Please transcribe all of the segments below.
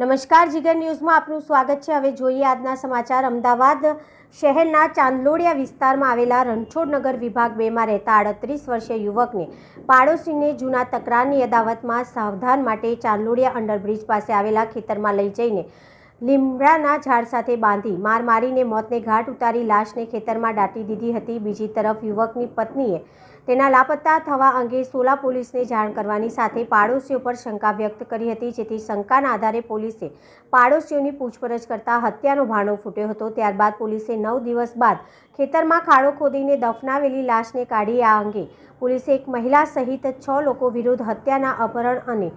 નમસ્કાર, જીગર ન્યૂઝમાં આપનું સ્વાગત છે. હવે જોઈએ આજના સમાચાર. અમદાવાદ શહેરના ચાંદલોડિયા વિસ્તારમાં આવેલા રણછોડનગર વિભાગ બેમાં રહેતા આડત્રીસ વર્ષીય યુવકને પાડોશીને જૂના તકરારની અદાવતમાં સાવધાન માટે ચાંદલોડિયા અંડરબ્રિજ પાસે આવેલા ખેતરમાં લઈ જઈને લીમડાના ઝાડ સાથે બાંધી માર મારીને મોતને ઘાટ ઉતારી લાશને ખેતરમાં દાટી દીધી હતી. બીજી તરફ યુવકની પત્નીએ તેના લાપતા થવા અંગે સોલા પોલીસને જાણ કરવાની સાથે પાડોશીઓ પર શંકા વ્યક્ત કરી હતી, જેથી શંકાના આધારે પોલીસે પાડોશીઓની પૂછપરછ કરતા હત્યાનો ભાણો ફૂટ્યો હતો. ત્યારબાદ પોલીસે નવ દિવસ બાદ ખેતરમાં ખાડો ખોદીને દફનાવેલી લાશને કાઢી, આ અંગે પોલીસે એક મહિલા સહિત છ લોકો વિરુદ્ધ હત્યાના અપહરણ અને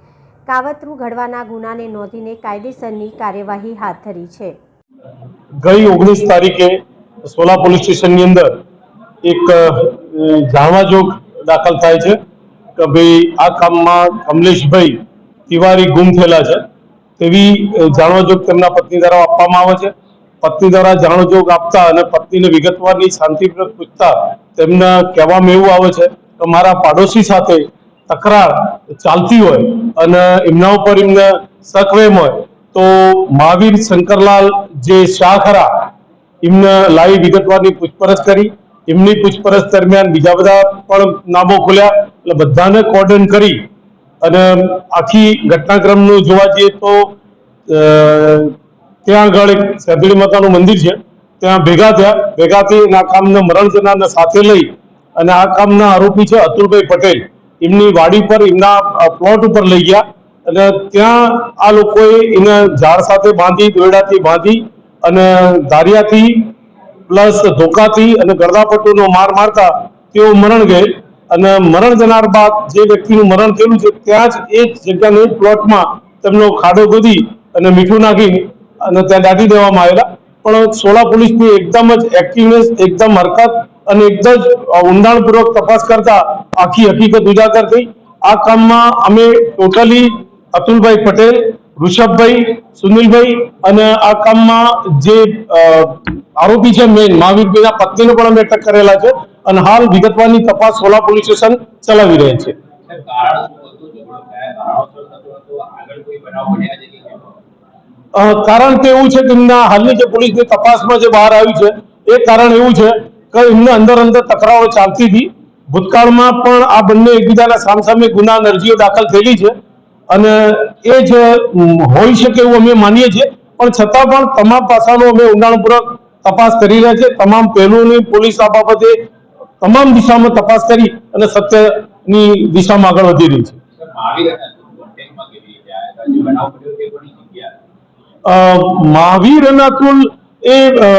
કાવતરું ઘડવાના ગુનાને નોંધીને કાયદેસરની કાર્યવાહી હાથ ધરી છે. ગઈ ઓગણીસ તારીખે સોલા પોલીસ સ્ટેશનની અંદર એક જાણવાજોગ જાણવા જોગ દાખલ થાય છે કે ભાઈ આ કામમાં કમલેશભાઈ તિવારી ગુમ થયેલા છે. તેવી જાણવાજોગ જાણવા જોગ તેમના પત્ની દ્વારા આપવામાં આવે છે. પત્ની દ્વારા જાણવા જોગ આપતા અને પત્નીને વિગતવારની શાંતિપૂર્વક પૂછતા તેમના કહેવામાં એવું આવે છે કે મારા પાડોશી સાથે તકરાર ચાલતી હોય અને એમના ઉપર એમને સકવેમ હોય, તો મહાવીર શંકરલાલ જે શાહ ખરા, એમને લાવી વિગતવારની પૂછપરછ કરી. એમની પૂછપરછ દરમિયાન બીજા બધા પણ નામો ખોલ્યા. એટલે બધાને કોર્ડન કરી અને આખી ઘટનાક્રમનું જોવા જઈએ તો ત્યાં આગળ એક સેદડી માતાનું મંદિર છે. ત્યાં ભેગા થયા. ભેગા થઈ આ કામને મરણ સાથે લઈ અને આ કામના આરોપી છે અતુલભાઈ પટેલ. એમની વાડી પર એમના પ્લોટ ઉપર લઈ ગયા. અને ત્યાં આ લોકોએ એને ઝાડ સાથે બાંધી, દોરડાથી બાંધી અને ધારિયાથી પ્લસ ધોકાથી અને ગરદાપટુનો માર મારતા તેઓ મરણ ગયે. અને મરણ જનાર બાદ જે વ્યક્તિનું મરણ થયેલું છે, ત્યાં જ એ જ જગ્યાના પ્લોટમાં તેમનો ખાડો ગોદી અને મીઠું નાખી અને ત્યાં દાટી દેવામાં આવેલા. પણ સોલા પોલીસની એકદમ જ એક્ટિવનેસ એકદમ હરકત અને એકદમ ઊંડાણપૂર્વક તપાસ કરતા આખી હકીકત ઉજાગર થઈ. આ કામમાં અમે ટોટલી અતુલભાઈ પટેલ, ઋષભભાઈ, સુનિલભાઈ અને આ કામમાં જે આરોપી છે મેન મહાવીરભાઈના પત્નીને પણ અમે અટક કરેલા છે અને હાલ વિગતવારની તપાસ સોલા પોલીસ સ્ટેશન ચલાવી રહ્યા છે. કારણ કે એવું છે કે હાલની જે પોલીસની તપાસમાં જે બહાર આવ્યું છે, એ કારણ એવું છે કે એમને અંદર અંદર તકરારો ચાલતી હતી. ભૂતકાળમાં પણ આ બંને એકબીજાના સામસામે ગુના અરજીઓ દાખલ થયેલી છે. અને એ જ હોઈ શકે એવું અમે માનીએ છીએ. પણ છતાં પણ તમામ પાસાનો અમે ઊંડાણપૂર્વક તપાસ કરી રહ્યા છે તમામ પહેલુંની પોલીસ આ બાબતે તમામ દિશામાં તપાસ કરી અને સત્યની દિશામાં આગળ વધી રહી છે. મહાવીર અને અતુલ એ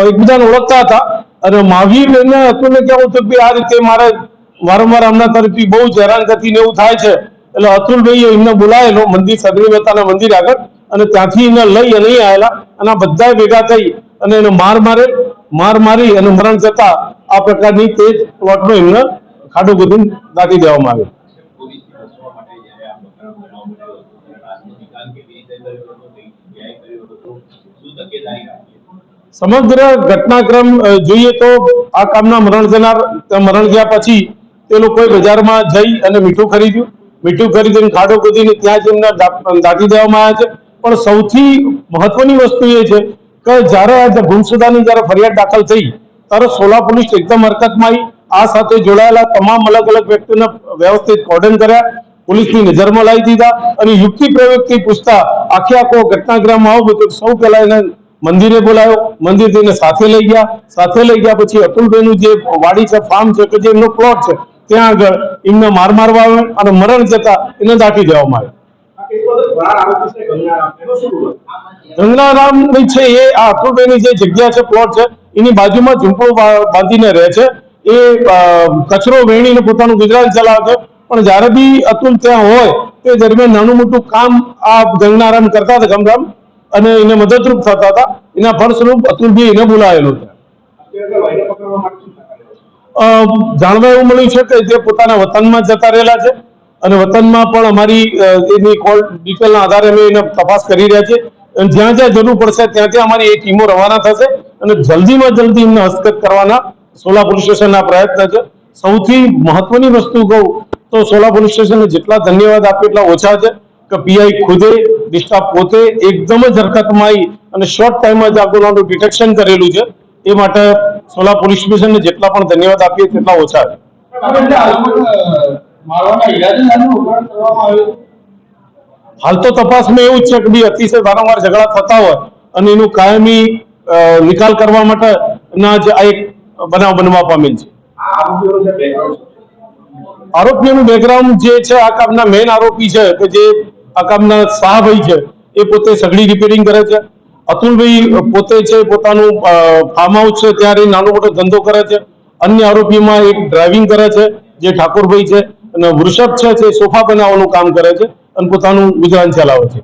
એકબીજાને ઓળખતા હતા. અને માવી અને અતુલને કહેવું હતું કે આ રીતે મારે વારંવાર આમના તરફથી બહુ જ હેરાનગતિ ને એવું થાય છે. એટલે અતુલભાઈએ એમને બોલાયેલો મંદિર સગરી મહેતાના મંદિર આગળ અને ત્યાંથી એને લઈ અને આવેલા. અને આ બધા ભેગા થઈ અને એને માર મારે, માર મારી અને મરણ જતા આ પ્રકારની તે પ્લોટનો એમને ખાડો બધું દાટી દેવામાં આવ્યો. સમગ્ર ઘટનાક્રમ જોઈએ તો આ કામના મરણ જનાર મરણ ગયા પછી તે લોકોએ બજારમાં જઈ અને મીઠું ખરીદ્યું. મીઠું ખરીદીને ખાડો ખોદીને ત્યાં જ એમને દાટી દેવામાં આવ્યા છે. પણ સૌથી મહત્વની વસ્તુ એ છે કે જ્યારે આ ગુમસુદાની જ્યારે ફરિયાદ દાખલ થઈ, ત્યારે સોલા પોલીસ એકદમ હરકતમાં આવી. આ સાથે જોડાયેલા તમામ અલગ અલગ વ્યક્તિઓને વ્યવસ્થિત કોર્ડન કર્યા, પોલીસની નજરમાં લાવી દીધા અને યુક્તિ પ્રવૃત્તિ પૂછતા, આખે આખો ઘટનાક્રમ આવો. બધું સૌ પહેલા એને મંદિરે બોલાયો. મંદિર તેને સાથે લઈ ગયા. સાથે લઈ ગયા પછી અતુલભાઈનું જે વાડી છે ફાર્મ છે કે જે એમનો પ્લોટ છે, ત્યાં આગળ એમને માર મારવા આવ્યો અને મરણ જતા એને દાટી દેવામાં આવ્યો. ગંગારામ છે એ, આ અતુલભાઈની જે જગ્યા છે પ્લોટ છે, એની બાજુમાં ઝૂંપડું બાંધીને રહે છે. એ કચરો વેણીને પોતાનું ગુજરાન ચલાવે છે. પણ જ્યારે બી અતુલ ત્યાં હોય, તે દરમિયાન નાનું મોટું કામ આ ગંગનારામ કરતા હતા ગમરામ અને એને મદદરૂપ થતા હતા. એના ફળસ્વરૂપ અતુલભાઈ એને બોલાવેલો છે જાણવા એવું મળ્યું છે કે જે પોતાના વતનમાં જતા રહેલા છે અને વતનમાં પણ અમારી એની કોલ ડિટેલના આધારે અમે એને તપાસ કરી રહ્યા છે અને જ્યાં જ્યાં જરૂર પડશે ત્યાં ત્યાં અમારી એ ટીમો રવાના થશે અને જલ્દીમાં જલ્દી એમને હસ્તગત કરવાના સોલા પોલીસ સ્ટેશનના પ્રયત્ન છે. સૌથી મહત્વની વસ્તુ કહું તો સોલા પોલીસ સ્ટેશનને જેટલા ધન્યવાદ આપે એટલા ઓછા છે. કે પીઆઈ ખુદે ડિસ્ટાફ પોતે એકદમ જ હરકતમાં આવી અને શોર્ટ ટાઈમમાં જ આ ગુનાનું ડિટેક્શન કરેલું છે. એ માટે સોલા પોલીસ સ્ટેશનને જેટલા પણ ધન્યવાદ આપીએ તેટલા ઓછા છે. હાલ તો તપાસમાં એવું જ છે કે ભાઈ અતિશય વારંવાર ઝઘડા થતા હોય અને એનું કાયમી નિકાલ કરવા માટે ના જ આ એક બનાવ બનવા પામેલ છે. આરોપીઓનું બેકગ્રાઉન્ડ જે છે આ કામના મેઇન આરોપી છે કે જે આ કામના શાહભાઈ છે, એ પોતે સગડી રિપેરિંગ કરે છે. અતુલભાઈ પોતે છે, પોતાનું ફાર્મ હાઉસ છે ત્યારે નાનો મોટો ધંધો કરે છે. અન્ય આરોપીમાં એક ડ્રાઇવિંગ કરે છે, જે ઠાકોરભાઈ છે અને વૃષભ છે તે સોફા બનાવવાનું કામ કરે છે અને પોતાનું ગુજરાન ચલાવે છે.